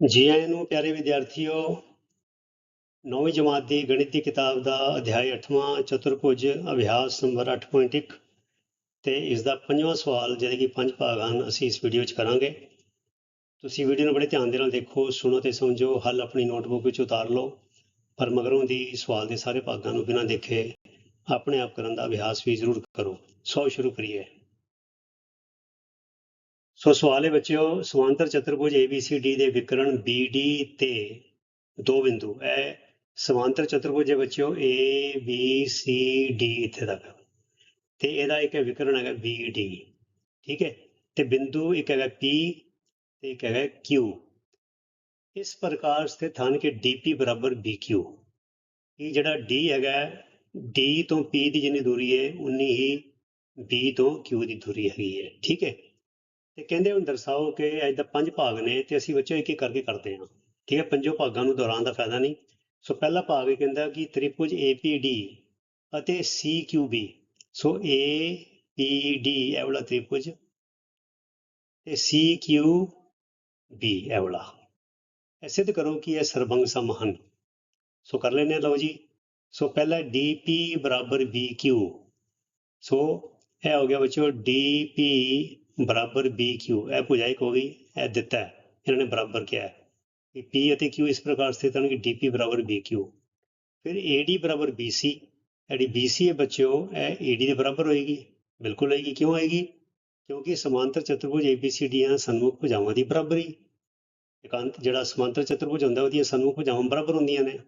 ਜੀ ਆਇਆਂ ਨੂੰ ਪਿਆਰੇ ਵਿਦਿਆਰਥੀਓ, ਨੌਵੀਂ ਜਮਾਤ ਦੀ ਗਣਿਤ ਦੀ ਕਿਤਾਬ ਦਾ ਅਧਿਆਇ 8ਵਾਂ ਚਤੁਰਭੁਜ ਅਭਿਆਸ ਨੰਬਰ 8.1 ਤੇ ਇਸ ਦਾ ਪੰਜਵਾਂ ਸਵਾਲ ਜਿਹੜੇ ਕਿ ਪੰਜ ਭਾਗ ਹਨ, ਅਸੀਂ ਇਸ ਵੀਡੀਓ 'ਚ ਕਰਾਂਗੇ। ਤੁਸੀਂ ਵੀਡੀਓ ਨੂੰ ਬੜੇ ਧਿਆਨ ਦੇ ਨਾਲ ਦੇਖੋ, ਸੁਣੋ ਤੇ ਸਮਝੋ, ਹੱਲ ਆਪਣੀ ਨੋਟਬੁੱਕ ਵਿੱਚ ਉਤਾਰ ਲਓ, ਪਰ ਮਗਰੋਂ ਦੀ ਸਵਾਲ ਦੇ ਸਾਰੇ ਭਾਗਾਂ ਨੂੰ ਬਿਨਾਂ ਦੇਖੇ ਆਪਣੇ ਆਪ ਕਰਨ ਦਾ ਅਭਿਆਸ ਵੀ ਜ਼ਰੂਰ ਕਰੋ। ਸੋ ਸ਼ੁਰੂ ਕਰੀਏ। ਸੋ ਸਵਾਲ ਹੈ ਬੱਚਿਓ ਸਮਾਂਤਰ ਚਤੁਰਭੁਜ ABCD ਦੇ ਵਿਕਰਣ BD ਤੇ ਦੋ ਬਿੰਦੂ। ਇਹ ਸਮਾਂਤਰ ਚਤੁਰਭੁਜ ਹੈ ਬੱਚਿਓ ABCD ਇੱਥੇ ਤੱਕ। ਤੇ ਇਹਦਾ ਇੱਕ ਵਿਕਰਣ ਹੈਗਾ BD ਠੀਕ ਹੈ? ਤੇ ਬਿੰਦੂ ਇੱਕ ਹੈਗਾ P ਤੇ ਇੱਕ ਹੈਗਾ Q ਇਸ ਪ੍ਰਕਾਰ ਸਥਿਤ ਹਨ ਕਿ DP ਬਰਾਬਰ BQ ਇਹ e ਜਿਹੜਾ D ਹੈਗਾ, D ਤੋਂ P ਦੀ ਜਿੰਨੀ ਦੂਰੀ ਹੈ, ਉਨੀ ਹੀ B ਤੋਂ Q ਦੀ ਦੂਰੀ ਹੈਗੀ ਹੈ। ਠੀਕ ਹੈ? ਤੇ ਕਹਿੰਦੇ ਹੁਣ ਦਰਸਾਓ ਕਿ ਅੱਜ ਦਾ ਪੰਜ ਭਾਗ ਨੇ ਤੇ ਅਸੀਂ ਬੱਚੋ ਇੱਕ ਇੱਕ ਕਰਕੇ ਕਰਦੇ ਹਾਂ। ਠੀਕ ਹੈ, ਪੰਜੋ ਭਾਗਾਂ ਨੂੰ ਦੁਹਰਾਉਣ ਦਾ ਫਾਇਦਾ ਨਹੀਂ। ਸੋ ਪਹਿਲਾ ਭਾਗ ਇਹ ਕਹਿੰਦਾ ਕਿ ਤ੍ਰਿਭੁਜ APD ਅਤੇ CQB ਸੋ APD ਇਹ ਵਾਲਾ ਤ੍ਰਿਭੁਜ ਤੇ CQB ਇਹ ਵਾਲਾ। ਇਹ ਸਿੱਧ ਕਰੋ ਕਿ ਇਹ ਸਰਬੰਗ ਸਮ ਹਨ। ਸੋ ਕਰ ਲੈਨੇ ਲਓ ਜੀ। ਸੋ ਪਹਿਲਾ DP ਬਰਾਬਰ BQ ਸੋ ਇਹ ਹੋ ਗਿਆ ਬੱਚੋ DP ਬਰਾਬਰ BQ ਇਹ ਭੁਜਾਇਕ ਹੋ ਗਈ, ਇਹ ਦਿੱਤਾ ਹੈ। ਇਹਨਾਂ ਨੇ ਬਰਾਬਰ ਕਿਹਾ ਹੈ ਕਿ P ਅਤੇ Q ਇਸ ਪ੍ਰਕਾਰ ਸਥਿਤ ਹਨ ਕਿ DP ਬਰਾਬਰ BQ ਫਿਰ AD ਬਰਾਬਰ BC ਜਿਹੜੀ BC ਹੈ ਬੱਚਿਓ, ਇਹ AD ਦੇ ਬਰਾਬਰ ਹੋਏਗੀ, ਬਿਲਕੁਲ ਹੋਏਗੀ। ਕਿਉਂ ਹੋਏਗੀ? ਕਿਉਂਕਿ ਸਮਾਂਤਰ ਚਤੁਰਭੁਜ ABCD ਦੀਆਂ ਸਨਮੁਖ ਭੁਜਾਵਾਂ ਦੀ ਬਰਾਬਰੀ। ਇਕਾਂਤ ਜਿਹੜਾ ਸਮਾਂਤਰ ਚਤੁਰਭੁਜ ਹੁੰਦਾ, ਉਹਦੀਆਂ ਸਨਮੁਖ ਭੁਜਾਵਾਂ ਬਰਾਬਰ ਹੁੰਦੀਆਂ ਨੇ।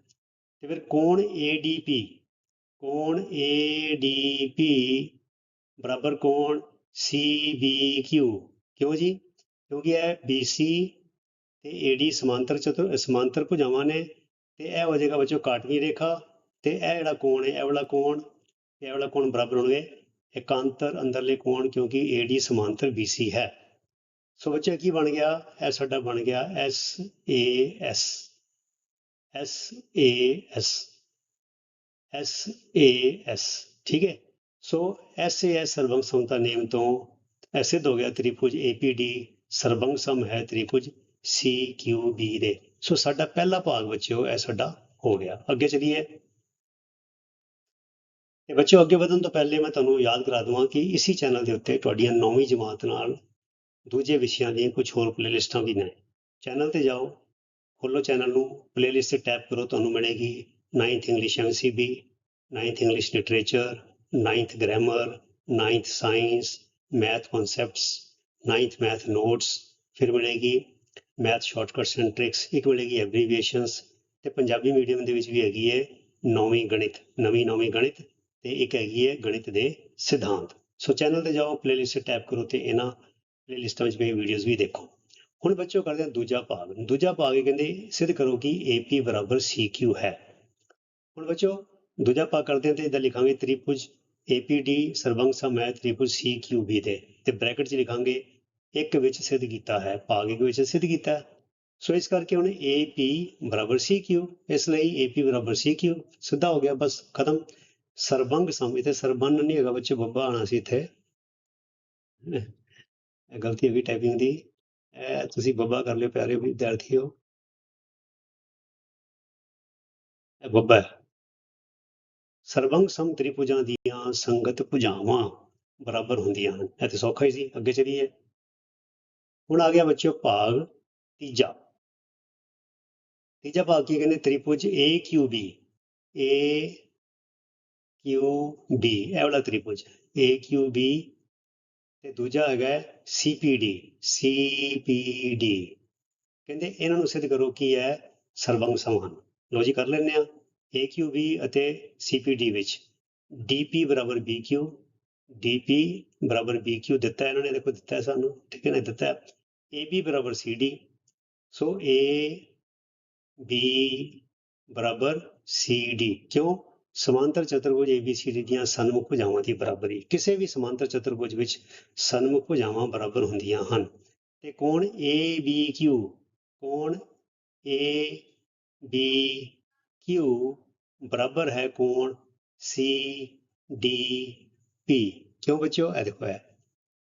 ਤੇ ਫਿਰ ਕੋਣ ADP ਕੋਣ ADP ਬਰਾਬਰ ਕੋਣ CBQ ਕਿਉਂ ਜੀ? ਕਿਉਂਕਿ ਇਹ BC ਤੇ AD ਸਮਾਂਤਰ ਚਤੁਰ, ਸਮਾਂਤਰ ਭੁਜਾਵਾਂ ਨੇ ਤੇ ਇਹ ਹੋ ਜਾਏਗਾ ਬੱਚੋ ਕਾਟਵੀਂ ਰੇਖਾ ਤੇ ਇਹ ਜਿਹੜਾ ਕੋਣ ਹੈ, ਇਹ ਵਾਲਾ ਕੋਣ ਇਹ ਵਾਲਾ ਕੋਣ ਬਰਾਬਰ ਹੋਣਗੇ। ਇਕਾਂਤਰ ਅੰਦਰਲੇ ਕੋਣ ਕਿਉਂਕਿ AD ਸਮਾਂਤਰ BC ਹੈ। ਸੋ ਬੱਚੇ ਕੀ ਬਣ ਗਿਆ? ਇਹ ਸਾਡਾ ਬਣ ਗਿਆ SAS SAS SAS ਠੀਕ ਹੈ? ਸੋ SAS ਸਰਬੰਗ ਸਮਤਾ ਨੇਮ ਤੋਂ ਇਹ ਹੋ ਗਿਆ ਤ੍ਰਿਭੁਜ APD ਸਰਬੰਗ ਸਮ ਹੈ ਤ੍ਰਿਭੁਜ CQB ਦੇ ਸੋ ਸਾਡਾ ਪਹਿਲਾ ਭਾਗ ਬੱਚਿਓ ਇਹ ਸਾਡਾ ਹੋ ਗਿਆ ਅੱਗੇ ਚਲੀਏ ਤੇ ਬੱਚਿਓ ਅੱਗੇ ਵਧਣ ਤੋਂ ਪਹਿਲੇ ਮੈਂ ਤੁਹਾਨੂੰ ਯਾਦ ਕਰਾ ਦਵਾਂ ਕਿ ਇਸੇ ਚੈਨਲ ਦੇ ਉੱਤੇ ਤੁਹਾਡੀਆਂ ਨੌਵੀਂ ਜਮਾਤ ਨਾਲ ਦੂਜੇ ਵਿਸ਼ਿਆਂ ਦੀਆਂ ਕੁਝ ਹੋਰ ਪਲੇਲਿਸਟਾਂ ਵੀ ਨੇ ਚੈਨਲ ਤੇ ਜਾਓ ਖੋਲੋ ਚੈਨਲ ਨੂੰ ਪਲੇਲਿਸਟ ਤੇ ਟੈਪ ਕਰੋ ਤੁਹਾਨੂੰ ਮਿਲੇਗੀ 9th English MCB 9th English literature 9th grammar 9th science math concepts 9th math notes ਫਿਰ ਮਿਲੇਗੀ ਮੈਥ ਸ਼ਾਰਟਕਟਸ ਐਂਡ ਟ੍ਰਿਕਸ ਇੱਕ ਮਿਲੇਗੀ ਐਬਰੀਵੀਏਸ਼ਨਸ ਤੇ ਪੰਜਾਬੀ ਮੀਡੀਅਮ ਦੇ ਵਿੱਚ ਵੀ ਹੈਗੀ ਹੈ ਨੌਵੀਂ ਗਣਿਤ, ਨਵੀਂ ਨੌਵੀਂ ਗਣਿਤ ਤੇ ਇੱਕ ਹੈਗੀ ਹੈ ਗਣਿਤ ਦੇ ਸਿਧਾਂਤ। ਸੋ ਚੈਨਲ ਤੇ ਜਾਓ ਪਲੇਲਿਸਟ ਟੈਪ ਕਰੋ ਤੇ ਇਹਨਾਂ ਪਲੇਲਿਸਟਾਂ ਵਿੱਚ ਪਈ ਵੀਡੀਓਜ਼ ਵੀ ਦੇਖੋ। ਹੁਣ ਬੱਚਿਓ ਕਰਦੇ ਹਾਂ ਦੂਜਾ ਭਾਗ। ਦੂਜਾ ਭਾਗ ਇਹ ਕਹਿੰਦੇ, ਸਿੱਧ ਕਰੋ ਕਿ AP ਬਰਾਬਰ CQ ਹੈ। ਹੁਣ ਬੱਚਿਓ ਦੂਜਾ ਭਾਗ ਕਰਦੇ ਹਾਂ ਤੇ ਇਹਦਾ ਲਿਖਾਂਗੇ ਤ੍ਰਿਭੁਜ APD ਸਰਬੰਗ ਸਮ ਹੈ ਤ੍ਰਿਭੁਜ CQB ਦੇ, ਤੇ ਬ੍ਰੈਕਟ 'ਚ ਲਿਖਾਂਗੇ, ਇੱਕ ਵਿੱਚ ਸਿੱਧ ਕੀਤਾ ਹੈ, ਭਾਗ ਇੱਕ ਵਿੱਚ ਸਿੱਧ ਕੀਤਾ ਹੈ। ਸੋ ਇਸ ਕਰਕੇ ਹੁਣ AP ਬਰਾਬਰ CQ ਇਸ ਲਈ AP ਬਰਾਬਰ CQ ਸਿੱਧਾ ਹੋ ਗਿਆ, ਬਸ ਖਤਮ। ਸਰਬੰਗ ਸਮ, ਇਥੇ ਸਰਬੰਨ ਨਹੀਂ ਹੈਗਾ, ਬੱਚੇ ਬੱਬਾ ਆਣਾ ਸੀ ਇੱਥੇ। ਗਲਤੀ ਹੋ ਗਈ ਟਾਈਪਿੰਗ ਦੀ। ਇਹ ਤੁਸੀਂ ਬੱਬਾ ਕਰ ਲਿਓ, ਪਿਆਰੇ ਵਿਦਿਆਰਥੀਓ। ਇਹ ਬੱਬਾ ਹੈ ਸਰਬੰਗ ਸਮ ਤ੍ਰਿਭੁਜਾਂ ਦੀਆਂ ਸੰਗਤ ਭੁਜਾਵਾਂ ਬਰਾਬਰ ਹੁੰਦੀਆਂ ਹਨ। ਇਹ ਤੇ ਸੌਖਾ ਹੀ ਸੀ, ਅੱਗੇ ਚਲੀਏ। ਹੁਣ ਆ ਗਿਆ ਬੱਚਿਓ ਭਾਗ ਤੀਜਾ। ਤੀਜਾ ਭਾਗ ਕੀ ਕਹਿੰਦੇ? ਤ੍ਰਿਭੁਜ AQB A QB ਇਹ ਵਾਲਾ ਤ੍ਰਿਭੁਜ। AQB ਤੇ ਦੂਜਾ ਹੈਗਾ CPD CPD ਕਹਿੰਦੇ ਇਹਨਾਂ ਨੂੰ ਸਿੱਧ ਕਰੋ ਕੀ ਹੈ? ਸਰਬੰਗ ਸਮ ਹਨ ਲੋ ਜੀ ਕਰ ਲੈਂਦੇ ਆ AQB ਅਤੇ CPD ਵਿੱਚ। DP ਬਰਾਬਰ BQ DP ਬਰਾਬਰ BQ ਦਿੱਤਾ ਇਹਨਾਂ ਨੇ, ਦੇਖੋ ਦਿੱਤਾ ਸਾਨੂੰ, ਠੀਕ ਹੈ ਨਾ, ਦਿੱਤਾ। ਹੈ AB ਬਰਾਬਰ CD ਸੋ A, B ਬਰਾਬਰ CD ਕਿਉਂ? ਸਮਾਂਤਰ ਚਤੁਰਭੁਜ ABCD ਦੀਆਂ ਸਨਮੁਖ ਭੁਜਾਵਾਂ ਦੀ ਬਰਾਬਰੀ। ਕਿਸੇ ਵੀ ਸਮਾਂਤਰ ਚਤੁਰਭੁਜ ਵਿੱਚ ਸਨਮੁਖ ਭੁਜਾਵਾਂ ਬਰਾਬਰ ਹੁੰਦੀਆਂ ਹਨ। ਤੇ ਕੋਣ? ABQ ਕੋਣ? ABQ ਬਰਾਬਰ ਹੈ ਕੋਣ CDP ਕਿਉਂ ਬੱਚਿਓ? ਇਹ ਦੇਖੋ ਹੈ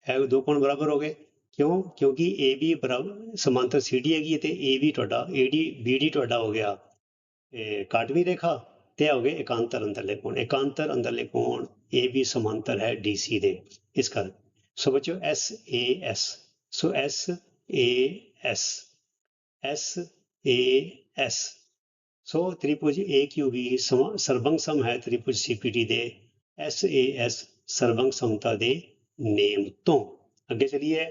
ਇਹ ਦੋ ਕੋਣ ਬਰਾਬਰ ਹੋ ਗਏ। ਕਿਉਂ? ਕਿਉਂਕਿ AB ਬਰਾਬਰ ਸਮਾਂਤਰ CD ਹੈਗੀ ਹੈ ਤੇ AB ਤੁਹਾਡਾ AD BD ਤੁਹਾਡਾ ਹੋ ਗਿਆ। ਇਹ ਕਾਟਵੀ ਰੇਖਾ ਤੇ ਇਹ ਹੋ ਗਏ ਇਕਾਂਤਰ ਅੰਦਰਲੇ ਕੋਣ। ਇਕਾਂਤਰ ਅੰਦਰਲੇ ਕੋਣ AB ਸਮਾਂਤਰ ਹੈ DC ਦੇ। ਇਸ ਕਰ। ਸੋ ਬੱਚਿਓ SAS ਸੋ SAS SAS ਸੋ ਤ੍ਰਿਭੁਜ AQB ਸਮ- ਸਰਬੰਗ ਸਮ ਹੈ ਤ੍ਰਿਭੁਜ CPD ਦੇ। SAS ਸਰਬੰਗ ਸਮਤਾ ਦੇ ਨੇਮ ਤੋਂ। ਅੱਗੇ ਚਲੀਏ।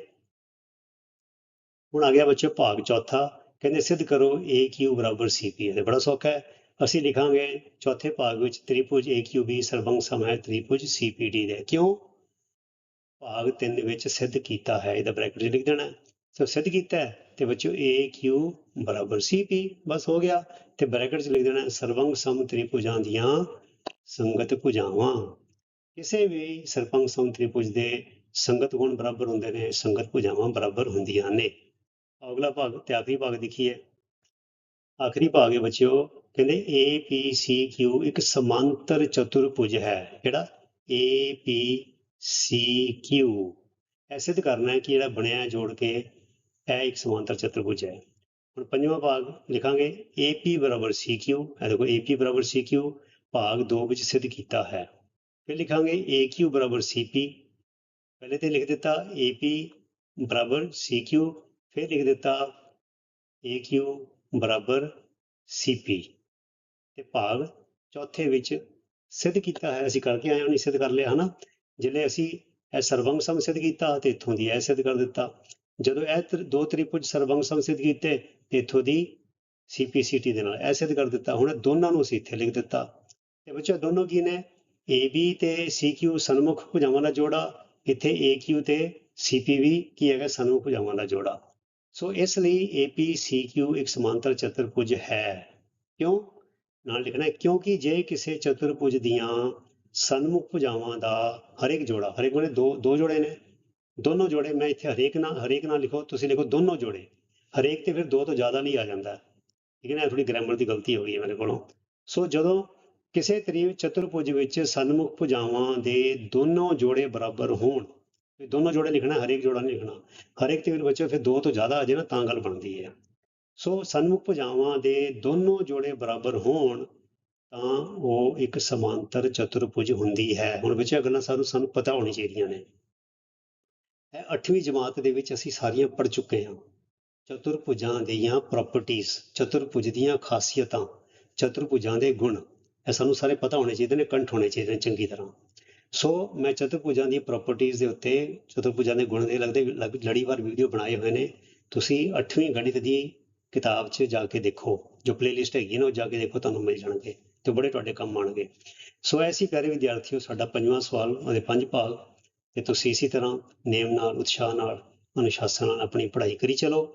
ਹੁਣ ਆ ਗਿਆ ਬੱਚੇ ਭਾਗ ਚੌਥਾ। ਕਹਿੰਦੇ ਸਿੱਧ ਕਰੋ AQ ਬਰਾਬਰ CP ਹੈ ਬੜਾ ਸੌਖਾ ਹੈ। ਅਸੀਂ ਲਿਖਾਂਗੇ ਚੌਥੇ ਭਾਗ ਵਿੱਚ ਤ੍ਰਿਭੁਜ AQB ਸਰਬੰਗ ਸਮ ਹੈ ਤ੍ਰਿਭੁਜ CPD ਦੇ। ਕਿਉਂ? ਭਾਗ 3 ਵਿੱਚ ਸਿੱਧ ਕੀਤਾ ਹੈ। ਇਹਦਾ ਬ੍ਰੈਕਟ ਲਿਖ ਦੇਣਾ। ਸੋ ਸਿੱਧ ਕੀਤਾ ਹੈ। ਤੇ ਬੱਚੋ AQ ਬਰਾਬਰ CP ਬਸ ਹੋ ਗਿਆ ਤੇ ਬ੍ਰੈਕਟ 'ਚ ਲਿਖ ਦੇਣਾ ਸਰਬੰਗ ਸਮ ਤ੍ਰਿਭੁਜਾਂ ਦੀਆਂ ਸੰਗਤ ਭੁਜਾਵਾਂ। ਕਿਸੇ ਵੀ ਸਰਪੰਗ ਸਮ ਤ੍ਰਿਭੁਜ ਦੇ ਸੰਗਤ ਗੁਣ ਬਰਾਬਰ ਹੁੰਦੇ ਨੇ, ਸੰਗਤ ਭੁਜਾਵਾਂ ਬਰਾਬਰ ਹੁੰਦੀਆਂ ਨੇ। ਅਗਲਾ ਭਾਗ ਤੇ ਆਖਰੀ ਭਾਗ ਦੇਖੀਏ। ਆਖਰੀ ਭਾਗ ਹੈ ਬੱਚਿਓ, ਕਹਿੰਦੇ APCQ ਇੱਕ ਸਮਾਂਤਰ ਚਤੁਰਭੁਜ ਹੈ। ਕਿਹੜਾ? APCQ ਇਹ ਸਿੱਧ ਕਰਨਾ ਹੈ ਕਿ ਜਿਹੜਾ ਬਣਿਆ ਜੋੜ ਕੇ, ਇਹ ਇੱਕ ਸਮਾਂਤਰ ਚਤੁਰਭੁਜ ਹੈ। ਹੁਣ ਪੰਜਵਾਂ ਭਾਗ ਲਿਖਾਂਗੇ AP ਬਰਾਬਰ CQ ਇਹ ਦੇਖੋ AP ਬਰਾਬਰ CQ ਭਾਗ 2 ਵਿੱਚ ਸਿੱਧ ਕੀਤਾ ਹੈ। ਫਿਰ ਲਿਖਾਂਗੇ AQ ਬਰਾਬਰ CP ਪਹਿਲੇ ਤੇ ਲਿਖ ਦਿੱਤਾ AP ਬਰਾਬਰ CQ ਫਿਰ ਲਿਖ ਦਿੱਤਾ AQ ਬਰਾਬਰ CP ਤੇ ਭਾਗ ਚੌਥੇ ਵਿੱਚ ਸਿੱਧ ਕੀਤਾ ਹੈ, ਅਸੀਂ ਕਰਕੇ ਆਏ ਹਾਂ ਨਹੀਂ ਸਿੱਧ ਕਰ ਲਿਆ, ਹਨਾ? ਜਿਹੜੇ ਅਸੀਂ ਇਹ ਸਰਵੰਗ ਸਮ ਸਿੱਧ ਕੀਤਾ ਤੇ ਇੱਥੋਂ ਦੀ ਇਹ ਸਿੱਧ ਕਰ ਦਿੱਤਾ। ਜਦੋਂ ਇਹ ਤ੍ਰਿ- ਦੋ ਤ੍ਰਿਭੁਜ ਸਰਵੰਗ ਸਮ ਸਿੱਧ ਕੀਤੇ ਤੇ ਇੱਥੋਂ ਦੀ CPCT ਦੇ ਨਾਲ ਐਸੇ ਸਿੱਧ ਕਰ ਦਿੱਤਾ। ਹੁਣ ਦੋਨਾਂ ਨੂੰ ਅਸੀਂ ਇੱਥੇ ਲਿਖ ਦਿੱਤਾ। ਤੇ ਬੱਚਾ ਦੋਨੋਂ ਕੀ ਨੇ? AB ਤੇ CQ ਸਨਮੁਖ ਭੁਜਾਵਾਂ ਦਾ ਜੋੜਾ। ਇੱਥੇ AQ ਤੇ CP ਵੀ ਕੀ ਹੈਗਾ? ਸਨਮੁਖ ਭੁਜਾਵਾਂ ਦਾ ਜੋੜਾ। ਸੋ ਇਸ ਲਈ APCQ ਇੱਕ ਸਮਾਂਤਰ ਚਤੁਰਭੁਜ ਹੈ। ਕਿਉਂ? ਨਾਲ ਲਿਖਣਾ ਕਿਉਂਕਿ ਜੇ ਕਿਸੇ ਚਤੁਰਭੁਜ ਦੀਆਂ ਸਨਮੁਖ ਭੁਜਾਵਾਂ ਦਾ ਹਰੇਕ ਜੋੜਾ, ਹਰੇਕ ਕੋਲੇ ਦੋ ਦੋ ਜੋੜੇ ਨੇ। ਦੋਨੋਂ ਜੋੜੇ, ਮੈਂ ਇੱਥੇ ਹਰੇਕ ਨਾਲ ਹਰੇਕ ਨਾਲ ਲਿਖੋ, ਤੁਸੀਂ ਲਿਖੋ ਦੋਨੋਂ ਜੋੜੇ। ਹਰੇਕ ਤੇ ਫਿਰ ਦੋ ਤੋਂ ਜ਼ਿਆਦਾ ਨਹੀਂ ਆ ਜਾਂਦਾ। ਠੀਕ ਹੈ ਨਾ? ਥੋੜੀ ਗ੍ਰਾਮਰ ਦੀ ਗਲਤੀ ਹੋ ਗਈ ਹੈ ਮੇਰੇ ਕੋਲੋਂ। ਸੋ ਜਦੋਂ ਕਿਸੇ ਤਰੀਬ ਚਤੁਰਭੁਜ ਵਿੱਚ ਸਨਮੁਖ ਭੁਜਾਵਾਂ ਦੇ ਦੋਨੋਂ ਜੋੜੇ ਬਰਾਬਰ ਹੋਣ ਦੋਨੋਂ ਜੋੜੇ ਲਿਖਣਾ, ਹਰੇਕ ਜੋੜਾ ਨਹੀਂ ਲਿਖਣਾ, ਹਰੇਕ ਤੇ ਫਿਰ ਬੱਚੇ ਫਿਰ ਦੋ ਤੋਂ ਜ਼ਿਆਦਾ ਆ ਜਾਏ ਨਾ, ਤਾਂ ਗੱਲ ਬਣਦੀ ਹੈ। ਸੋ ਸਨਮੁਖ ਭੁਜਾਵਾਂ ਦੇ ਦੋਨੋਂ ਜੋੜੇ ਬਰਾਬਰ ਹੋਣ, ਤਾਂ ਉਹ ਇੱਕ ਸਮਾਂਤਰ ਚਤੁਰਭੁਜ ਹੁੰਦੀ ਹੈ। ਹੁਣ ਬੱਚਿਆ ਗੱਲਾਂ ਸਾਨੂੰ ਸਾਨੂੰ ਪਤਾ ਹੋਣੀ ਚਾਹੀਦੀਆਂ ਨੇ। ਇਹ 8ਵੀਂ ਜਮਾਤ ਦੇ ਵਿੱਚ ਅਸੀਂ ਸਾਰੀਆਂ ਪੜ੍ਹ ਚੁੱਕੇ ਹਾਂ। ਚਤੁਰਭੁਜਾਂ ਦੀਆਂ ਪ੍ਰਾਪਰਟੀਆਂ ਚਤੁਰਭੁਜ ਦੀਆਂ ਖਾਸੀਅਤਾਂ, ਚਤੁਰਭੁਜਾਂ ਦੇ ਗੁਣ, ਇਹ ਸਾਨੂੰ ਸਾਰੇ ਪਤਾ ਹੋਣੇ ਚਾਹੀਦੇ ਨੇ, ਕੰਠ ਹੋਣੇ ਚਾਹੀਦੇ ਨੇ ਚੰਗੀ ਤਰ੍ਹਾਂ। ਸੋ ਮੈਂ ਚਤੁਰਭੁਜਾਂ ਦੀ ਪ੍ਰਾਪਰਟੀਆਂ ਦੇ ਉੱਤੇ, ਚਤੁਰਭੁਜਾਂ ਦੇ ਗੁਣ ਦੇ ਲੱਗਦੇ, ਲਗ- ਲੜੀਵਾਰ ਵੀਡੀਓ ਬਣਾਏ ਹੋਏ ਨੇ। ਤੁਸੀਂ 8ਵੀਂ ਗਣਿਤ ਦੀ ਕਿਤਾਬ 'ਚ ਜਾ ਕੇ ਦੇਖੋ, ਜੋ ਪਲੇਲਿਸਟ ਹੈਗੀ ਹੈ ਨਾ, ਉਹ ਜਾ ਕੇ ਦੇਖੋ, ਤੁਹਾਨੂੰ ਮਿਲ ਜਾਣਗੇ, ਤੇ ਬੜੇ ਤੁਹਾਡੇ ਕੰਮ ਆਣਗੇ। ਸੋ ਐਸੀ ਪਿਆਰੇ ਵਿਦਿਆਰਥੀਓ, ਸਾਡਾ ਪੰਜਵਾਂ ਸਵਾਲ, ਉਹਦੇ ਪੰਜ ਭਾਗ, ਤੇ ਤੁਸੀਂ ਇਸੇ ਤਰ੍ਹਾਂ ਨੇਮ ਨਾਲ, ਉਤਸ਼ਾਹ ਨਾਲ, ਅਨੁਸ਼ਾਸਨ ਨਾਲ ਆਪਣੀ ਪੜ੍ਹਾਈ ਕਰੀ ਚਲੋ।